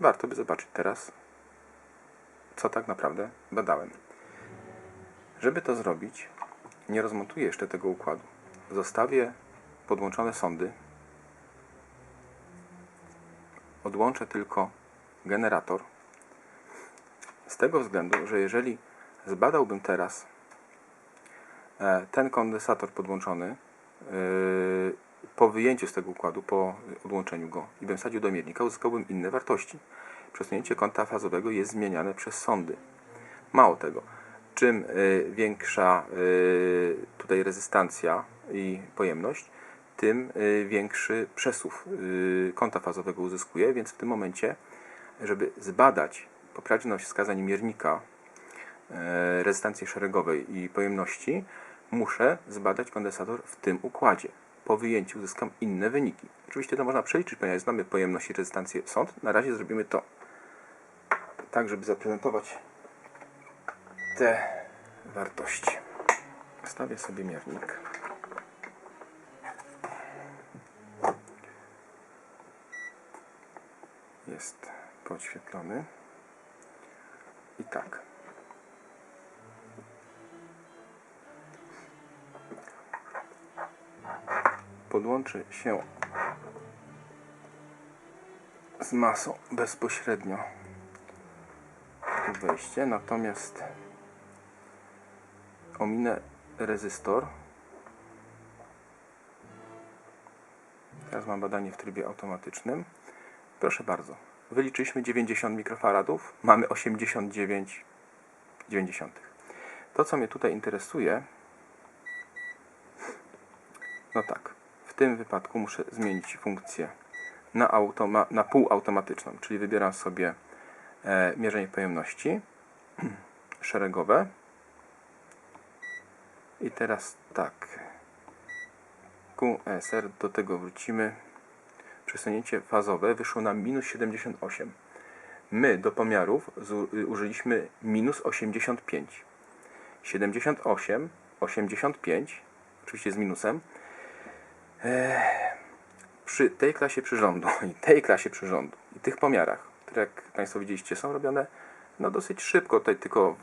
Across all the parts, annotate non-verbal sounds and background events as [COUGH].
warto by zobaczyć teraz, co tak naprawdę badałem. Żeby to zrobić, nie rozmontuję jeszcze tego układu. Zostawię podłączone sondy. Odłączę tylko generator. Z tego względu, że jeżeli zbadałbym teraz e, ten kondensator podłączony e, po wyjęciu z tego układu, po odłączeniu go i bym wsadził do miernika, uzyskałbym inne wartości. Przesunięcie kąta fazowego jest zmieniane przez sondy. Mało tego, czym y, większa y, tutaj rezystancja i pojemność, tym y, większy przesuw kąta fazowego uzyskuje, więc w tym momencie, żeby zbadać poprawność wskazań miernika rezystancji szeregowej i pojemności, muszę zbadać kondensator w tym układzie. Po wyjęciu uzyskam inne wyniki. Oczywiście to można przeliczyć, ponieważ znamy pojemność i rezystancję sąd. Na razie zrobimy to tak, żeby zaprezentować te wartości. Wstawię sobie miernik. Jest podświetlony. I tak. Podłączy się z masą bezpośrednio wejście, natomiast ominę rezystor. Teraz mam badanie w trybie automatycznym. Proszę bardzo, wyliczyliśmy 90 mikrofaradów, mamy 89 90. To, co mnie tutaj interesuje, no tak, tym wypadku muszę zmienić funkcję na, na półautomatyczną, czyli wybieram sobie e, mierzenie pojemności [CLEARS THROAT] szeregowe. I teraz tak. QSR, do tego wrócimy. Przesunięcie fazowe wyszło nam minus 78. My do pomiarów użyliśmy minus 85. 78, 85, oczywiście z minusem. Przy tej klasie przyrządu [LAUGHS] i tej klasie przyrządu i tych pomiarach, które jak Państwo widzieliście są robione no dosyć szybko, tutaj tylko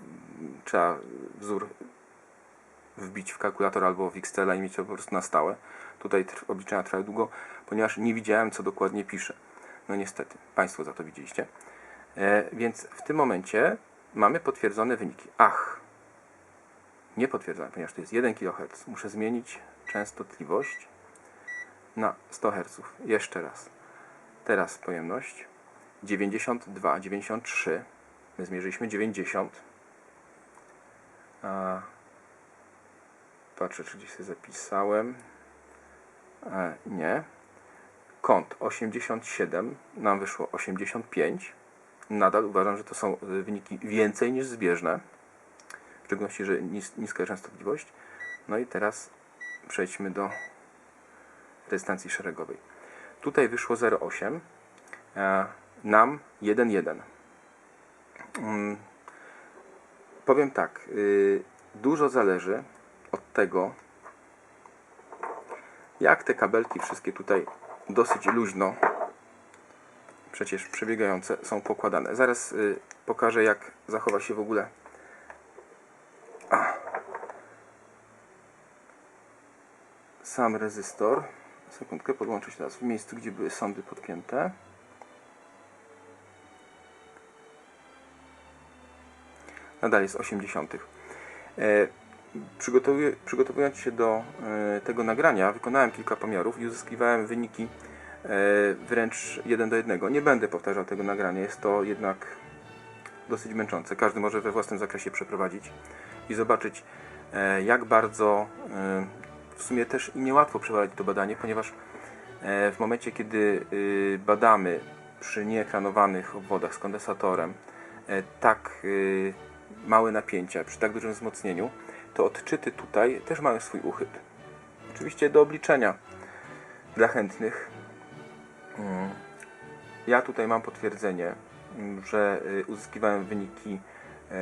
trzeba wzór wbić w kalkulator albo w Excela i mieć to po prostu na stałe. Tutaj obliczenia trwały długo, ponieważ nie widziałem co dokładnie pisze. No niestety, Państwo za to widzieliście. E, więc w tym momencie mamy potwierdzone wyniki. Ach, nie potwierdzone, ponieważ to jest 1 kHz. Muszę zmienić częstotliwość na 100 Hz. Jeszcze raz. Teraz pojemność 92, 93. My zmierzyliśmy 90. A, patrzę, czy gdzieś sobie zapisałem. E, nie. Kąt 87, nam wyszło 85. Nadal uważam, że to są y, wyniki więcej niż zbieżne. W szczególności, że nis, niska częstotliwość. No i teraz przejdźmy do rezystancji szeregowej. Tutaj wyszło 0,8, e, nam 1,1. Mm, powiem tak, y, dużo zależy od tego, jak te kabelki wszystkie tutaj dosyć luźno, przecież przebiegające, są pokładane. Zaraz y, pokażę, jak zachowa się w ogóle sam rezystor. Sekundkę, podłączę się teraz w miejscu, gdzie były sądy podpięte. Nadal jest 80. E, przygotowując się do e, tego nagrania, wykonałem kilka pomiarów i uzyskiwałem wyniki e, wręcz 1 do 1. Nie będę powtarzał tego nagrania, jest to jednak dosyć męczące. Każdy może we własnym zakresie przeprowadzić i zobaczyć, jak bardzo w sumie też i niełatwo przeprowadzić to badanie, ponieważ e, w momencie, kiedy y, badamy przy nieekranowanych obwodach z kondensatorem e, tak y, małe napięcia, przy tak dużym wzmocnieniu, to odczyty tutaj też mają swój uchyb. Oczywiście do obliczenia dla chętnych. Mm. Ja tutaj mam potwierdzenie, mm, że y, uzyskiwałem wyniki e,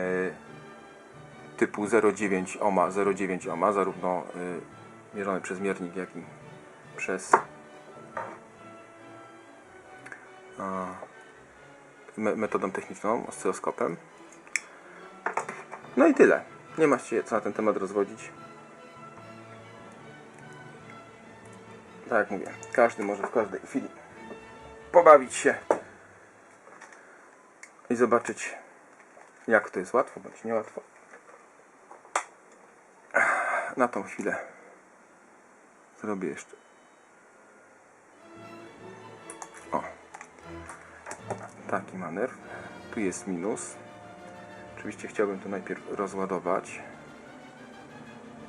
typu 0,9 ohma, 0,9 ohma, zarówno y, mierzone przez miernik, jak i przez metodą techniczną, oscyloskopem. No i tyle. Nie ma się co na ten temat rozwodzić. Tak jak mówię, każdy może w każdej chwili pobawić się i zobaczyć jak to jest łatwo bądź niełatwo. Na tą chwilę zrobię jeszcze. O. Taki manewr. Tu jest minus. Oczywiście chciałbym to najpierw rozładować.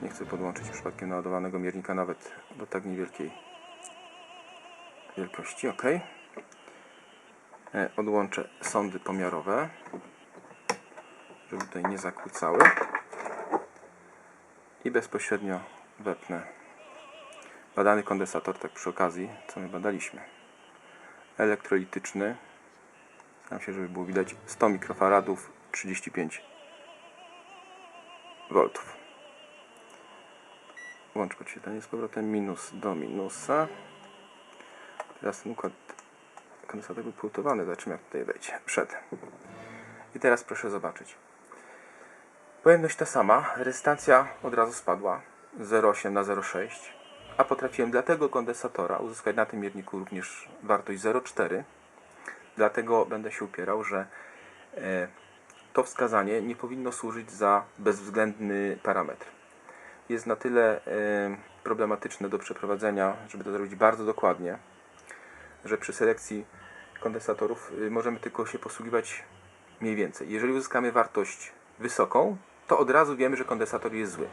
Nie chcę podłączyć przypadkiem naładowanego miernika nawet do tak niewielkiej wielkości. OK. E, Odłączę sondy pomiarowe, żeby tutaj nie zakłócały. I bezpośrednio wepnę badany kondensator, tak przy okazji, co my badaliśmy. Elektrolityczny. Staram się, żeby było widać 100 mikrofaradów, 35 voltów. Łącz podświetlenie z powrotem minus do minusa. Teraz ten układ kondensator był pultowany. Zobaczymy jak tutaj wejdzie. Przed. I teraz proszę zobaczyć. Pojemność ta sama. Rezystancja od razu spadła. 0,8 na 0,6. A potrafiłem dla tego kondensatora uzyskać na tym mierniku również wartość 0,4. Dlatego będę się upierał, że e, to wskazanie nie powinno służyć za bezwzględny parametr. Jest na tyle e, problematyczne do przeprowadzenia, żeby to zrobić bardzo dokładnie, że przy selekcji kondensatorów y, możemy tylko się posługiwać mniej więcej. Jeżeli uzyskamy wartość wysoką, to od razu wiemy, że kondensator jest zły.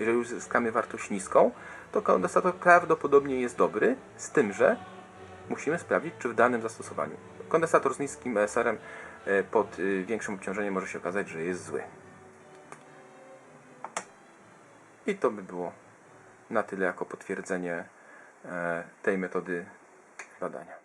Jeżeli uzyskamy wartość niską, to kondensator prawdopodobnie jest dobry, z tym, że musimy sprawdzić, czy w danym zastosowaniu kondensator z niskim ESR-em e, pod y, większym obciążeniem może się okazać, że jest zły. I to by było na tyle jako potwierdzenie e, tej metody badania.